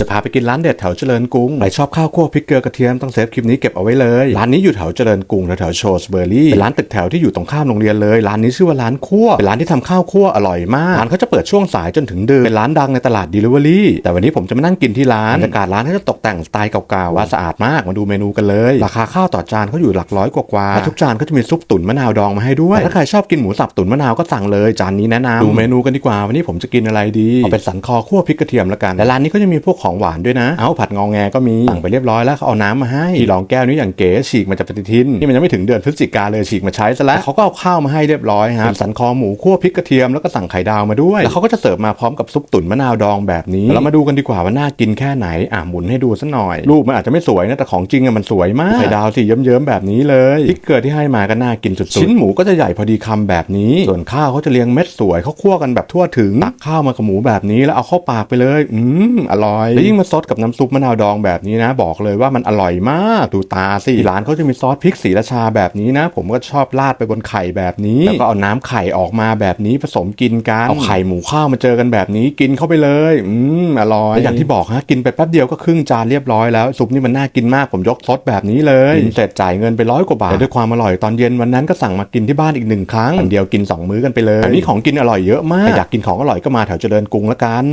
จะพาไปกินร้านเด็ดแถวเจริญกรุงใครชอบข้าวคั่วพริกเกลือกระเทียมต้องเซฟคลิปนี้เก็บเอาไว้เลย ร้านนี้อยู่แถวเจริญกรุงแถวโชสเบอร์รี่ เป็นร้านตึกแถวที่อยู่ตรงข้ามโรงเรียนเลย ร้านนี้ชื่อว่าร้านคั่ว เป็นร้านที่ทำข้าวคั่วอร่อยมาก ร้านเขาจะเปิดช่วงสายจนถึงดึก เป็นร้านดังในตลาดดิลิเวอรี่ แต่วันนี้ผมจะมานั่งกินที่ร้าน บรรยากาศร้านเขาจะตกแต่งสไตล์เก่าๆ ว่าสะอาดมาก มาดูเมนูกันเลย ราคาข้าวต่อจานเขาอยู่หลักร้อยกว่าๆและทุกจานเขาจะมีซุปตุ๋นมะนาวดองมาให้ด้วย ถ้าใครชอบกินหมูสับตุ๋นมะนาวก็สั่งเลย จานนี้แนะนำดูเมนูกันดีกว่าวันนี้ผมจะกินอะไรดีเอาเป็นสันคอคั่วพริกกระเทียมแล้วกันและร้านนี้ก็จะมีพวกของหวานด้วยนะ เอาผัดงอแงก็มีสั่งไปเรียบร้อยแล้วเขาเอาน้ำมาให้ที่รองแก้วนี้อย่างเก๋ฉีกมาจากปฏิทินนี่มันยังไม่ถึงเดือนพฤศจิกาเลยฉีกมาใช้ซะแล้วเขาก็เอาข้าวมาให้เรียบร้อยฮะเป็นสันคอหมูคั่วพริกกระเทียมแล้วก็สั่งไข่ดาวมาด้วยแล้วเขาก็จะเสิร์ฟมาพร้อมกับซุปตุ๋นมะนาวดองแบบนี้เรามาดูกันดีกว่าว่าน่ากินแค่ไหนอะหมุนให้ดูสักหน่อย รูปมันอาจจะไม่สวยนะแต่ของจริงอะมันสวยมากไข่ดาวสิเยิ้มๆแบบนี้เลยพริกเกลือที่ให้มาก็น่ากินสุดๆชิ้นหมูก็จะใหญ่พอดีคำแบบนี้ ส่วนข้าวเขาจะเรียงเม็ดสวยเขาคั่วกันแบบทั่วถึงตักข้าวมากับหมูแบบนี้แล้วเอาเข้าปากไปเลย อืมอร่อยแล้วยิ่งมาซดกับน้ำซุปมะนาวดองแบบนี้นะ บอกเลยว่ามันอร่อยมากดูตาสิร้านเขาจะมีซอสพริกสีราชาแบบนี้นะ ผมก็ชอบราดไปบนไข่แบบนี้ แล้วก็เอาน้ำไข่ออกมาแบบนี้ผสมกินกันเอาไข่หมูข้าวมาเจอกันแบบนี้กินเข้าไปเลย อืมอร่อยอย่างที่บอกฮะกินไปแป๊บเดียวก็ครึ่งจานเรียบร้อยแล้วซุปนี่มันน่ากินมากผมยกซดแบบนี้เลยกินเสร็จจ่ายเงินไปร้อยกว่าบาทแต่ด้วยความอร่อยตอนเย็นวันนั้นก็สั่งมากินที่บ้านอีกหนึ่งครั้งอันเดียวกินสองมื้อกันไปเลยอันนี้ของกินอร่อยเยอะมากแต่อยากกินของอร่อยก็มาแถวเจริญกรุงละกัน